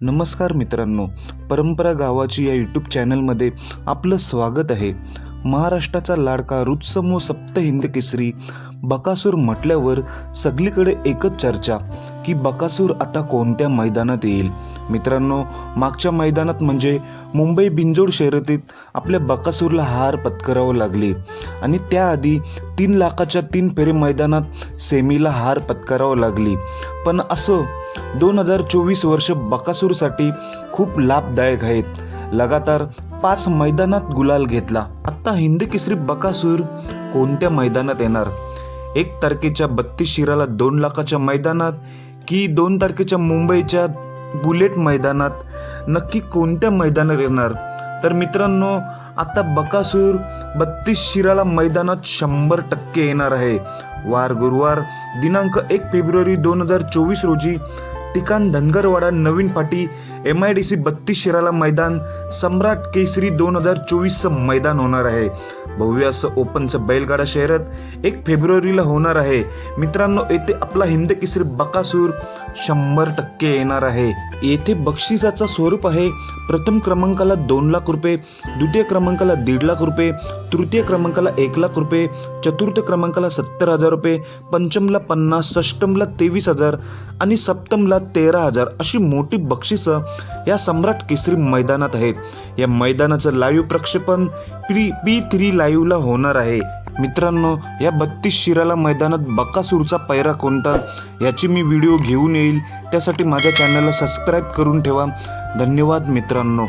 नमस्कार मित्रांनो परंपरा गावाची या यूट्यूब चॅनलमध्ये आपलं स्वागत आहे. महाराष्ट्राचा लाडका रुत्समो सप्त हिंद केसरी बकासूर म्हटल्यावर सगळीकडे एकच चर्चा की बकासूर आता कोणत्या मैदानात येईल? मित्रांनो मागच्या मैदानात म्हणजे मुंबई बिंजोड शर्यतीत आपल्या बकासूरला हार पत्करावं लागली. आणि त्याआधी तीन लाखाच्या तीन फेरे मैदानात सेमीला हार पत्करावं लागली. पण असं दोन हजार चोवीस वर्ष बकासूरसाठी खूप लाभदायक आहेत. लगातार पाच मैदानात गुलाल घेतला. आत्ता हिंद केसरी बकासूर कोणत्या मैदानात येणार? एक तारखेच्या बत्तीस शिराला दोन लाखाच्या मैदानात की दोन तारखेच्या मुंबईच्या बुलेट मैदानात नक्की कोणत्या मैदानात येणार? तर मित्रांनो आता बकासूर बत्तीस शिराला मैदानात शंभर टक्के येणार आहे. वार गुरुवार दिनांक एक फेब्रुवारी दोन हजार चोवीस रोजी ठिकाण धनगरवाडा नवीन पाटी एम आय डी सी बत्तीस शिराला मैदान सम्राट केसरी दोन हजार चोवीसचं मैदान होणार आहे. भव्य असं ओपनचं बैलगाडा शहरात एक फेब्रुवारीला होणार आहे. मित्रांनो येथे आपला हिंद केसरी बकासूर शंभर टक्के येणार आहे. येथे बक्षिसाचं स्वरूप आहे. प्रथम क्रमांकाला दोन लाख रुपये द्वितीय क्रमांकाला दीड लाख रुपये तृतीय क्रमांकाला एक लाख रुपये चतुर्थ क्रमांकाला सत्तर हजार रुपये पंचमला पन्नास षष्टमला तेवीस हजार आणि सप्तमला तेरा हजार अशी मोठी बक्षिसं या सम्राट केसरी मैदानात आहेत. या मैदानाचं लाईव्ह प्रक्षेपण पी पी थ्री लाईव्हला होणार आहे. मित्रांनो या बत्तीस शिराला मैदानात बकासूरचा पैरा कोणता? याची मी व्हिडिओ घेऊन येईल. त्यासाठी माझ्या चॅनलला सबस्क्राईब करून ठेवा. धन्यवाद मित्रांनो.